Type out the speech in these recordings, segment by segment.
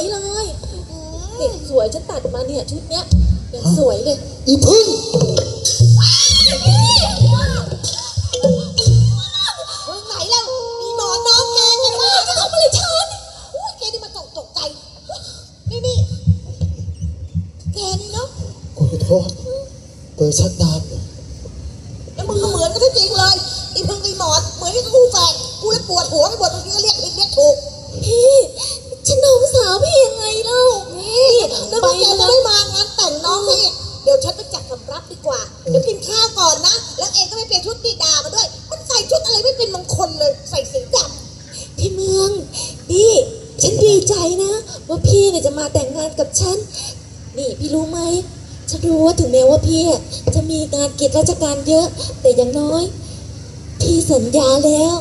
วยเลยเด็กสวยฉันตัดมาเนี่ยชุดเนี้ยยังสวยเลย อีพึ่ง ฉันรู้ว่าถึงแม้ว่าพี่อะจะมีงานกิจราชการเยอะ แต่อย่างน้อย พี่สัญญาแล้ว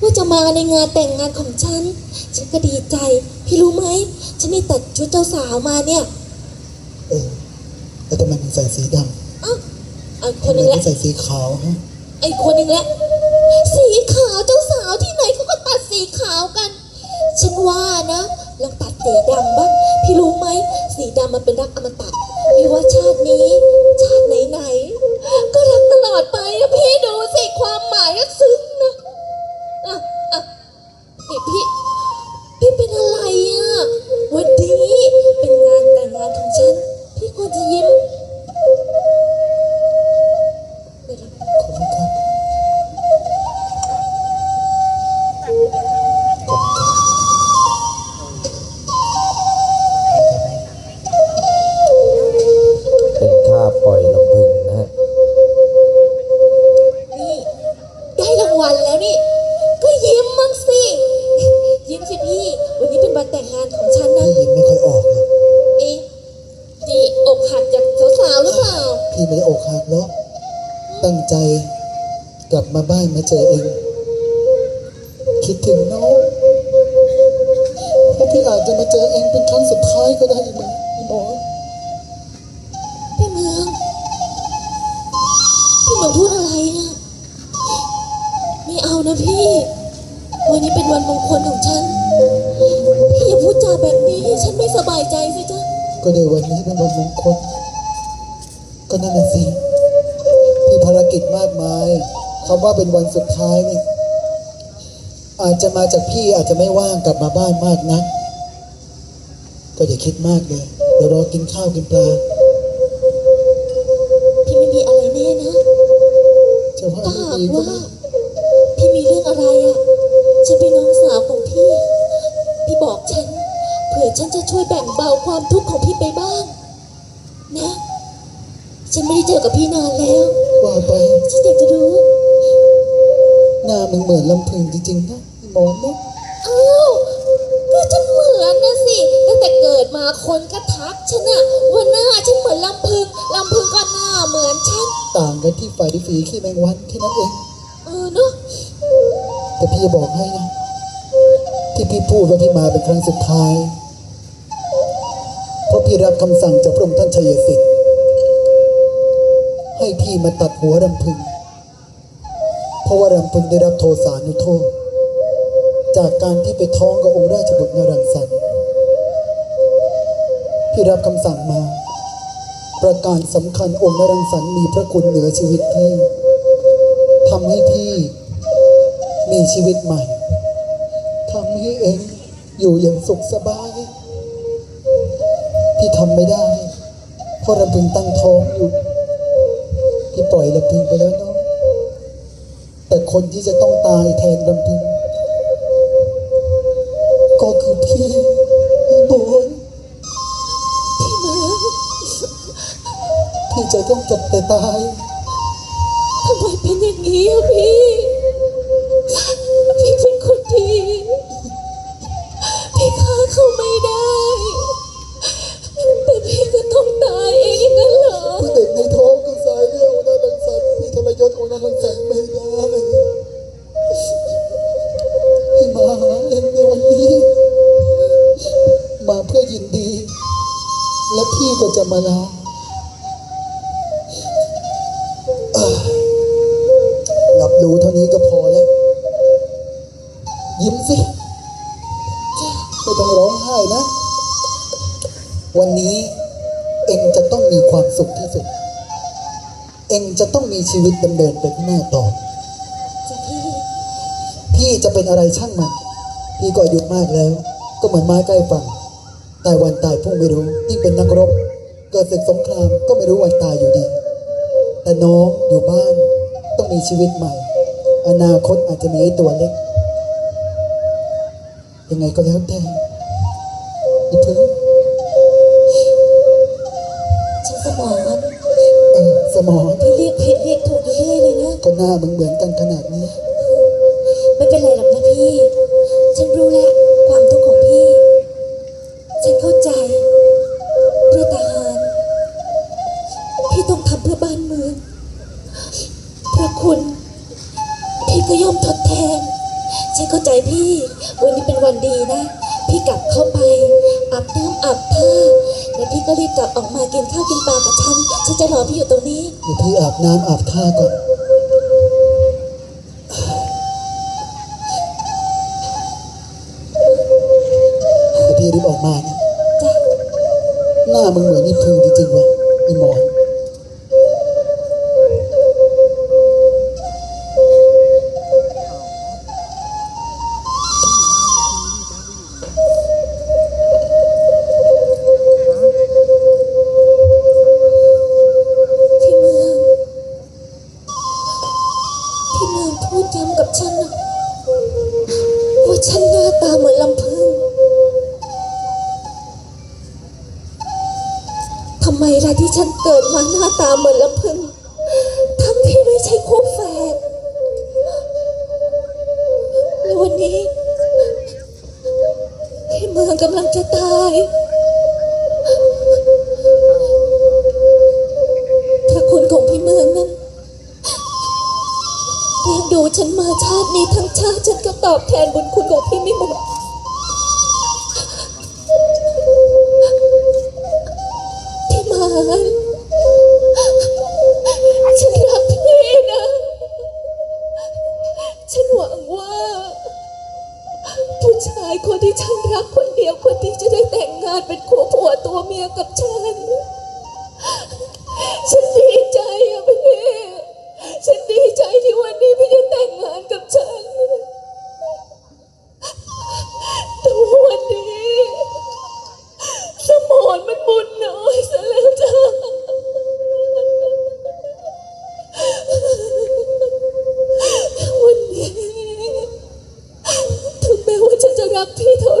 ว่าจะมาในงานแต่งงานของฉัน ฉันก็ดีใจ พี่รู้ไหม ฉันนี่ตัดชุดเจ้าสาวมาเนี่ย เออแล้วทำไมมึงใส่สีดเอ้าเอาำคนทำหไมนึงมึละงใส่สีขาวฮะไอ้คนหนึงละสีขาวเจ้าสาวที่ไหนเขาก็ตัดสีขาวกัน ฉันว่านะ ลองตัดสีดำบ้าง พี่รู้ไหม สีดำมันเป็นรักอมตะไม่ว่าชาตินี้ ชาติไหนๆ ก็รักตลอดไปอะพี่ดูสิความหมายก็ซึ้งนะอะอะนี่พี่ พี่เป็นอะไรอะวันนี้เป็นงานแต่งงานของฉัน พี่ควรจะยิ้ม พี่ไม่ได้อกหักหรอกตั้งใจกลับมาบ้านมาเจอเอง คิดถึงน้องเพราะพี่อาจจะมาเจอเองเป็นครั้งสุดท้ายก็ได้ไหมพี่หมอพี่เมืองพี่เมืองพูดอะไรนะไม่เอานะพี่ วันนี้เป็นวันมงคลของฉัน พี่อย่าพูดจาแบบนี้ ฉันไม่สบายใจสิจ๊ะก็ในวันนี้เป็นวันมงคล ก็นั่นน่ะสิพี่ภารกิจมากมายคำว่าเป็นวันสุดท้ายนี่อาจจะมาจากพี่อาจจะไม่ว่างกลับมาบ้านมากนัก ก็อย่าคิดมากเลยเดี๋ยวรอกินข้าวกินปลาพี่ไม่มีอะไรแน่นะจะว่าถ้าไม่หากดีก็ว่าไม่พี่มีเรื่องอะไรอะฉันเป็นน้องสาวของพี่ พี่บอกฉัน เผื่อฉันจะช่วยแบ่งเบาความทุกข์ของพี่ไปบ้างนะ ฉันไม่ได้เจอกับพี่นานแล้ว ว่าไปฉันอยากจะรู้ หน้ามึงเหมือนลำพึงจริงๆนะไอ้หมอนนะอ้าวก็ฉันเหมือนนะสิ ตั้งแต่เกิดมาคนก็ทักฉันอะว่าหน้าฉันเหมือนลำพึงลำพึงก็หน้าเหมือนฉัน ต่างกันที่ฝ่ายที่ฝีขี้แมงวันแค่นั้นเอง เออเนาะแต่พี่จะบอกให้นะ ที่พี่พูดว่าพี่มาเป็นครั้งสุดท้าย เพราะพี่รับคำสั่งจากพระองค์ท่านชัยสิทธิ์ ให้พี่มาตัดหัวรำพึง เพราะว่ารำพึงได้รับโทสานุโทษ จากการที่ไปท้องกับองค์ราชบุตรนรังสรรค์พี่รับคำสั่งมา ประการสำคัญองค์นรังสรรค์มีพระคุณเหนือชีวิตพี่ทำให้พี่มีชีวิตใหม่ทำให้เองอยู่อย่างสุขสบายที่ทำไม่ได้เพราะรำพึงตั้งท้องอยู่ ที่ปล่อยลำพึงไปแล้วเนาะแต่คนที่จะต้องตายแทนลำพึง ก็คือพี่บนพี่เมืองพี่จะต้องจับแต่ตายทำไมเป็นอย่างนี้อะพี่ ยิ้มสิไม่ต้องร้องไห้นะ วันนี้เองจะต้องมีความสุขที่สุด เองจะต้องมีชีวิตดำเนินไปข้างหน้าต่อพี่พี่จะเป็นอะไรช่างมัน พี่ก็อายุมากแล้ว ก็เหมือนไม้ใกล้ฝั่งตายวันตายพรุ่งไม่รู้ยิ่งเป็นนักรบ เกิดศึกสงครามก็ไม่รู้วันตายอยู่ดี แต่น้องอยู่บ้านต้องมีชีวิตใหม่ อนาคตอาจจะมีไอ้ตัวเล็ก ยังไงก็แล้วแต่อย่าเพิ่งฉันสมองเออสมองพี่เรียกผิดเรียกถูกอยู่เรื่อยเลยนะ ก็หน้ามึงเหมือนกันขนาดนี้ ไม่เป็นไรหรอกนะพี่ ฉันรู้แล้วความทุกข์ของพี่ ฉันเข้าใจ เพื่อทหาร พี่ต้องทำเพื่อบ้านเมืองเพื่อคุณ พี่ก็ย่อมทดแทน ฉันเข้าใจพี่ วันนี้เป็นวันดีนะ พี่กลับเข้าไปอาบน้ำอาบท่าแล้วพี่ก็รีบกลับออกมากินข้าวกินปลากับฉัน ฉันจะรอพี่อยู่ตรงนี้ เดี๋ยวพี่อาบน้ำอาบท่าก่อน เดี๋ยวพี่รีบออกมานะจ้ะหน้ามึงเหมือนนี่พึงจริงๆวะ นนี้พี่เมืองกำลังจะตาย พระคุณของพี่เมืองนั้นเลี้ยงดูฉันมาชาตินี้ทั้งชาติฉันก็ตอบแทนบุญคุณของพี่ไม่หมดพี่มาฉันรักพี่นะ ฉันหวังว่า ชายคนที่ฉันรักคนเดียวคนที่จะได้แต่งงานเป็นคู่ผัวตัวเมียกับฉัน ฉันดี ว่าฉั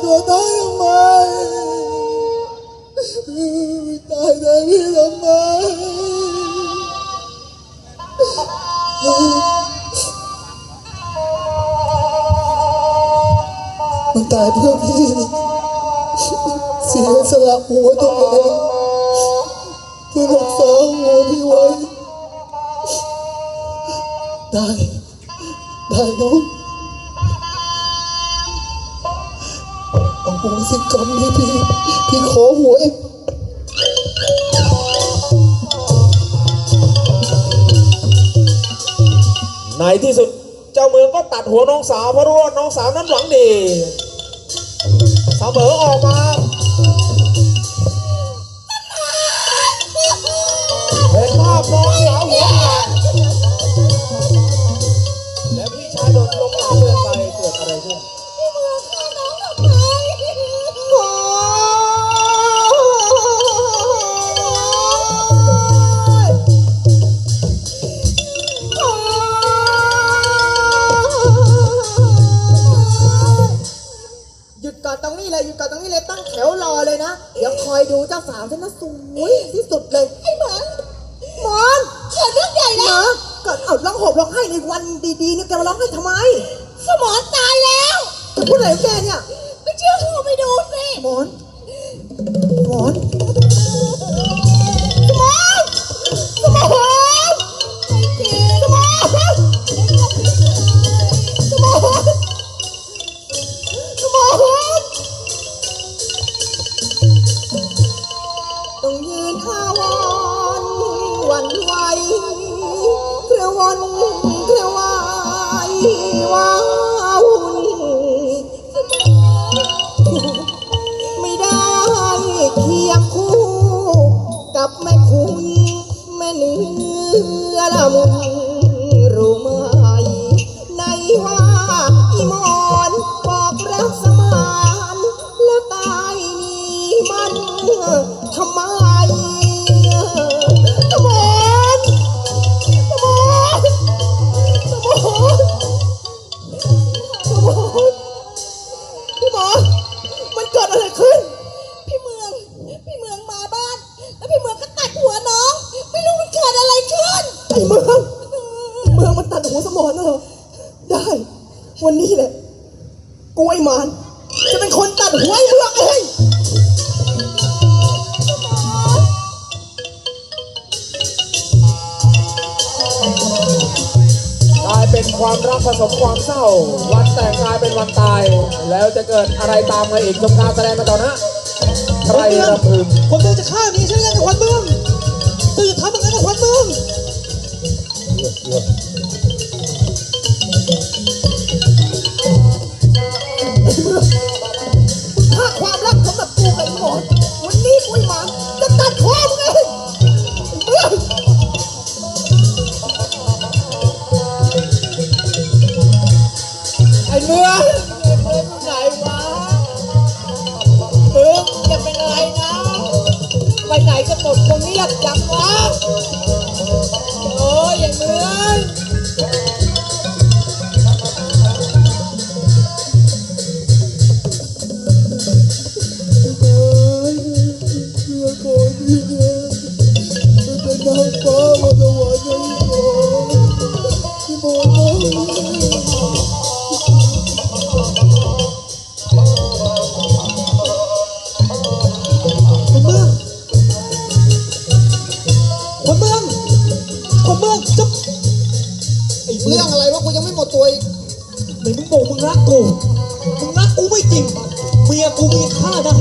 พี่มึงฆ่าตัวตายทำไมมึงตายใจพี่ทำไมมึงตายเพื่อพี่เสียสละหัวตัวเองเพื่อรักษาหัวพี่ไว้ได้ได้น้อง สิกรรมที่พี่พี่ขอหวยในที่สุดเจ้าเมืองก็ตัดหัวน้องสาวเพราะรู้ว่าน้องสาวนั้นหวังดีสาเสมอออกมาเห็นภาพน้องสาวหัวขาดและพี่ชายโดนลงมาเลือไปเกิดอะไรขึ้นาวฉันนะสวยที่สุดเลยไอ้หมอนหมอนเกิดเรื่องใหญ่แล้นะวก็เอาร้องโหบร้องไห้ในวันดีๆนี่แกมาร้องไห้ทำไมสมอนตายแล้ว พูดอะไรของแกเนี่ย็นความรักผสมความเศร้า วันแต่งงานเป็นวันตาย แล้วจะเกิดอะไรตามมาอีกจงการแสดงมาต่อนะใครระพึมผมเดินจะฆ่ามีฉันเล่นกับควันมึงเธอจะทำอะไรกับควันมึง คนเงียบจังวะโอ้ยอย่างเงี้ย กูมึงรักกูไม่จริงเมียกูมีค่าได้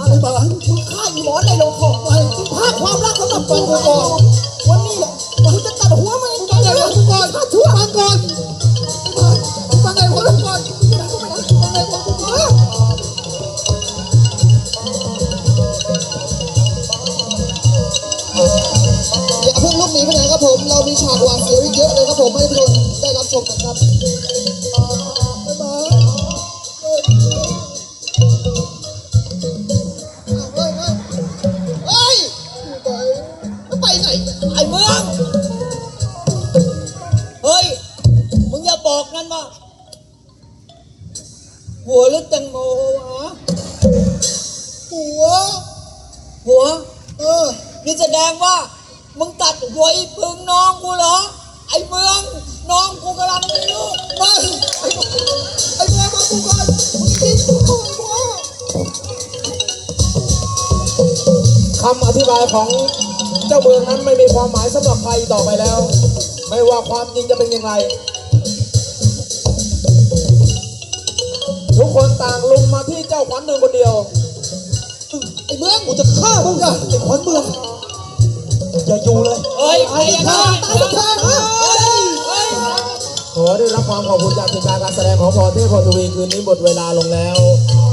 อะไรบ้างมึงฆ่าอีหมอนในโรงของไปภาคความรักสำหรับตัวกูก่อน คำอธิบายของเจ้าเมืองนั้นไม่มีความหมายสำหรับใครต่อไปแล้ว ไม่ว่าความจริงจะเป็นอย่างไร ทุกคนต่างลุมมาที่เจ้าขวัญหนึ่งคนเดียว ไอ้เมืองกูจะฆ่ามึงอะไอ้ขวัญเมืองอย่าอยู่เลยเฮ้ยใครยังไงตายสักทางฮะเฮ้ยเฮ้ยขอได้รับความขอบคุณจากทีมงานการแสดงของพรเทพพรทวีคืนนี้หมดเวลาลงแล้ว